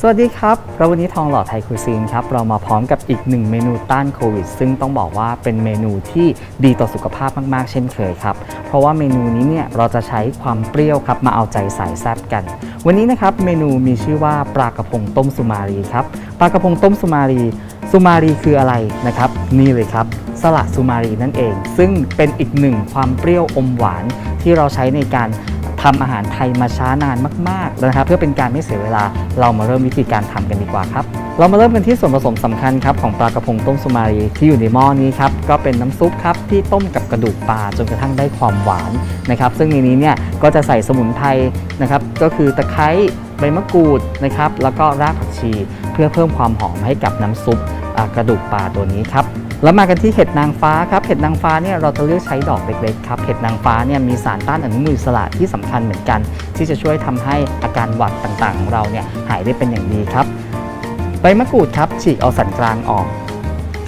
สวัสดีครับแล้ววันนี้ทองหล่อไทยคุยซีนครับ เรามาพร้อมกับอีกหนึ่งเมนูต้านโควิด ซึ่งต้องบอกว่าเป็นเมนูที่ดีต่อสุขภาพมาก ๆ เช่นเคยครับ เพราะว่าเมนูนี้เนี่ยเราจะใช้ความเปรี้ยวครับ มาเอาใจสายแซ่บกัน วันนี้นะครับเมนูมีชื่อว่าปลากระพงต้มสุมารีครับ ปลากระพงต้มสุมารีสุมารีคืออะไรนะครับ นี่เลยครับ สละสุมารีนั่นเอง ซึ่งเป็นอีกหนึ่งความเปรี้ยวอมหวานที่เราใช้ในการ ทำอาหารไทยมาช้านานมากๆนะครับ เพื่อเป็นการไม่เสียเวลา เรามาเริ่มวิธีการทำกันดีกว่าครับ เรามาเริ่มกันที่ส่วนผสมสำคัญครับของปลากระพงต้มสุมารีที่อยู่ในหม้อนี้ครับก็เป็นน้ำซุปครับที่ต้มกับกระดูกปลาจนกระทั่งได้ความหวานนะครับ ซึ่งในนี้เนี่ยก็จะใส่สมุนไพรนะครับ ก็คือตะไคร้ใบมะกรูดนะครับแล้วก็รากผักชี เพื่อเพิ่มความหอมให้กับน้ำซุปกระดูกปลาตัวนี้ครับ แล้วมากันที่เห็ดนางฟ้าครับ เห็ดนางฟ้าเนี่ยเราจะเลือกใช้ดอกเล็กๆครับ เห็ดนางฟ้าเนี่ยมีสารต้านอนุมูลอิสระที่สำคัญเหมือนกัน ที่จะช่วยทำให้อาการหวัดต่างๆ ของเราเนี่ยหายได้เป็นอย่างดีครับ ใบมะกรูดครับฉีกเอาสันกลางออก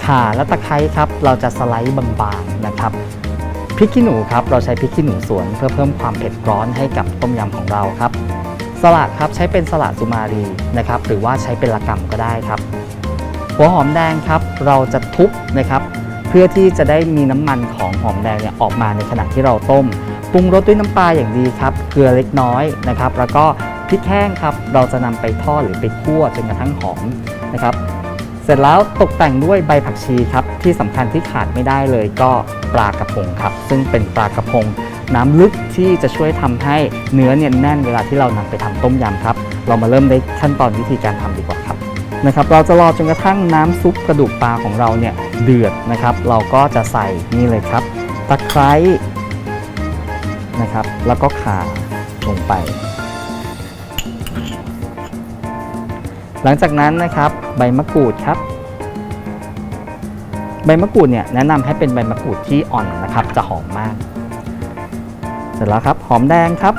ข่าและตะไคร้ครับเราจะสไลด์บางๆนะครับพริกขี้หนูครับเราใช้พริกขี้หนูสวนเพื่อเพิ่มความเผ็ดร้อนให้กับต้มยำของเราครับสลัดครับใช้เป็นสลัดสุมารีนะครับหรือว่าใช้เป็นละกำก็ได้ครับ หัวหอมแดงครับเราจะทุบนะครับเพื่อที่จะได้มีน้ำมันของหอมแดงเนี่ยออกมาในขณะที่เราต้มปรุงรสด้วยน้ำปลาอย่างดีครับเกลือเล็กน้อยนะครับแล้วก็พริกแห้งครับเราจะนำไปทอดหรือไปคั่วจนกระทั่งหอมนะครับเสร็จแล้วตกแต่งด้วยใบผักชีครับที่สำคัญที่ขาดไม่ได้เลยก็ปลากระพงครับ ซึ่งเป็นปลากระพงน้ำลึกที่จะช่วยทำให้เนื้อเนี่ยแน่นเวลาที่เรานำไปทำต้มยำครับ เรามาเริ่มในขั้นตอนวิธีการทำดีกว่าครับ นะครับเราจะรอจนกระทั่งน้ำซุปกระดูกปลาของเราเนี่ยเดือดนะครับ เราก็จะใส่นี่เลยครับ ตะไคร้นะครับ แล้วก็ข่าลงไป หลังจากนั้นนะครับ ใบมะกรูดครับ ใบมะกรูดเนี่ยแนะนำให้เป็นใบมะกรูดที่อ่อนนะครับ จะหอมมาก เสร็จแล้วครับ หอมแดงครับ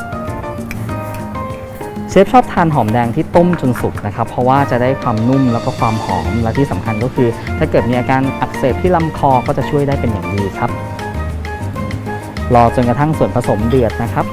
เชฟชอบทานหอมแดงที่ต้มจนสุกนะครับ เพราะว่าจะได้ความนุ่มแล้วก็ความหอม และที่สำคัญก็คือ ถ้าเกิดมีอาการอักเสบที่ลำคอก็จะช่วยได้เป็นอย่างดีครับ รอจนกระทั่งส่วนผสมเดือดนะครับ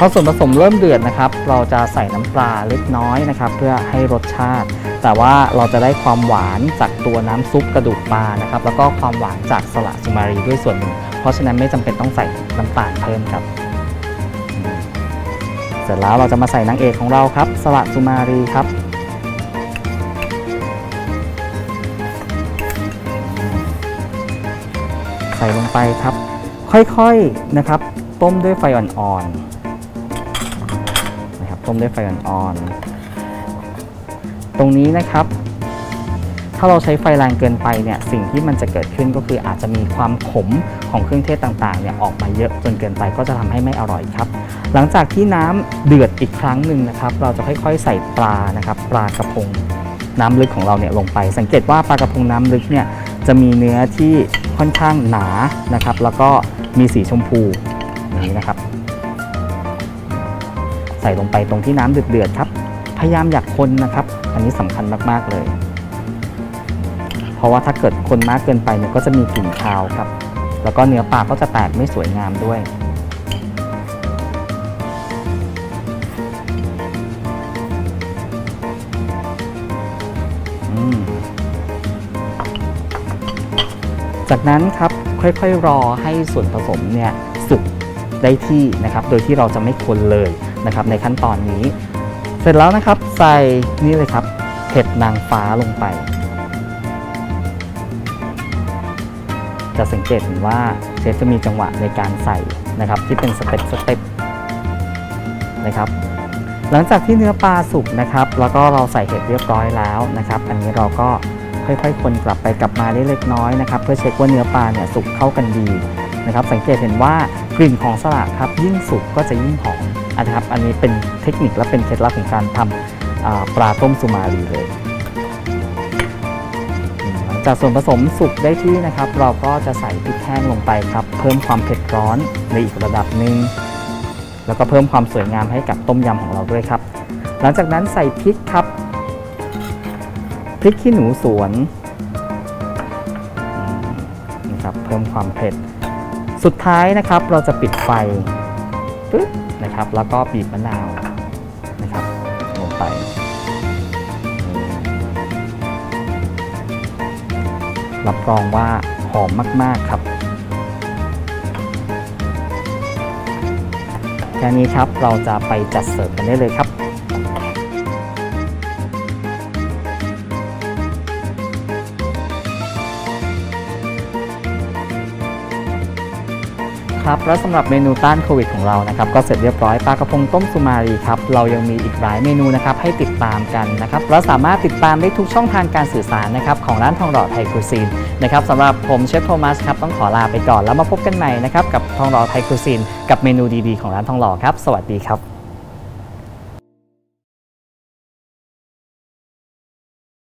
พอส่วนผสมเริ่มเดือดนะครับ เราจะใส่น้ำปลาเล็กน้อยนะครับ เพื่อให้รสชาติ แต่ว่าเราจะได้ความหวานจากตัวน้ำซุปกระดูกปลานะครับ แล้วก็ความหวานจากสละสุมารีด้วยส่วนหนึ่งเพราะฉะนั้นไม่จำเป็นต้องใส่น้ำตาลเพิ่มครับ เสร็จแล้วเราจะมาใส่นางเอกของเราครับ สละสุมารีครับใส่ลงไปครับ ค่อยๆนะครับ ต้มด้วยไฟอ่อนๆ ต้มด้วยไฟอ่อนๆตรงนี้นะครับ ถ้าเราใช้ไฟแรงเกินไปเนี่ยสิ่งที่มันจะเกิดขึ้นก็คืออาจจะมีความขมของเครื่องเทศต่างๆเนี่ยออกมาเยอะจนเกินไปก็จะทำให้ไม่อร่อยครับ หลังจากที่น้ำเดือดอีกครั้งหนึ่งนะครับ เราจะค่อยๆใส่ปลานะครับปลากระพงน้ำลึกของเราเนี่ยลงไป สังเกตว่าปลากระพงน้ำลึกเนี่ยจะมีเนื้อที่ค่อนข้างหนานะครับ แล้วก็มีสีชมพูนี้นะครับ ส่ลงไปตรงที่น้ำเดือดๆครับ พยายามอยากคนนะครับ อันนี้สำคัญมากๆเลย เพราะว่าถ้าเกิดคนมากเกินไปเนี่ยก็จะมีกลิ่นคาวครับ แล้วก็เนื้อปลาก็จะแตกไม่สวยงามด้วยจากนั้นครับค่อยๆรอให้ส่วนผสมเนี่ยสุกได้ที่นะครับ โดยที่เราจะไม่คนเลย นะครับในขั้นตอนนี้ เสร็จแล้วนะครับใส่นี่เลยครับเห็ดนางฟ้าลงไป จะสังเกตเห็นว่าเชฟจะมีจังหวะในการใส่นะครับที่เป็นสเต็ปสเต็ปนะครับหลังจากที่เนื้อปลาสุกนะครับ แล้วก็เราใส่เห็ดเรียบร้อยแล้วนะครับ อันนี้เราก็ค่อยๆ คนกลับไปกลับมาเล็กน้อยนะครับ เพื่อเช็คว่าเนื้อปลาเนี่ยสุกเข้ากันดีนะครับ สังเกตเห็นว่ากลิ่นของสลัดครับยิ่งสุกก็จะยิ่งหอม นะครับ อันนี้เป็นเทคนิคและเป็นเคล็ดลับของการทำอ่าปลาต้มสุมาลีเลยหลังจากส่วนผสมสุกได้ที่นะครับ เราก็จะใส่พริกแห้งลงไปครับ เพิ่มความเผ็ดร้อนในอีกระดับหนึ่งแล้วก็เพิ่มความสวยงามให้กับต้มยำของเราด้วยครับ หลังจากนั้นใส่พริกครับพริกขี้หนูสวนนะครับเพิ่มความเผ็ด สุดท้ายนะครับเราจะปิดไฟปึ๊บ นะครับ แล้วก็บีบมะนาวนะครับลงไป รับรองว่าหอมมาก ๆ ครับแค่นี้ครับเราจะไปจัดเสิร์ฟกันได้เลยครับ ครับแล้วสำหรับเมนูต้านโควิดของเรานะครับก็เสร็จเรียบร้อยปลากระพงต้มสุมารีครับเรายังมีอีกหลายเมนูนะครับให้ติดตามกันนะครับเราสามารถติดตามได้ทุกช่องทางการสื่อสารนะครับของร้านทองหล่อไทยคูซีนนะครับสำหรับผมเชฟโทมัสครับต้องขอลาไปก่อนแล้วมาพบกันใหม่นะครับกับทองหล่อไทยคูซีนกับเมนูดีๆของร้านทองหล่อครับ สวัสดีครับ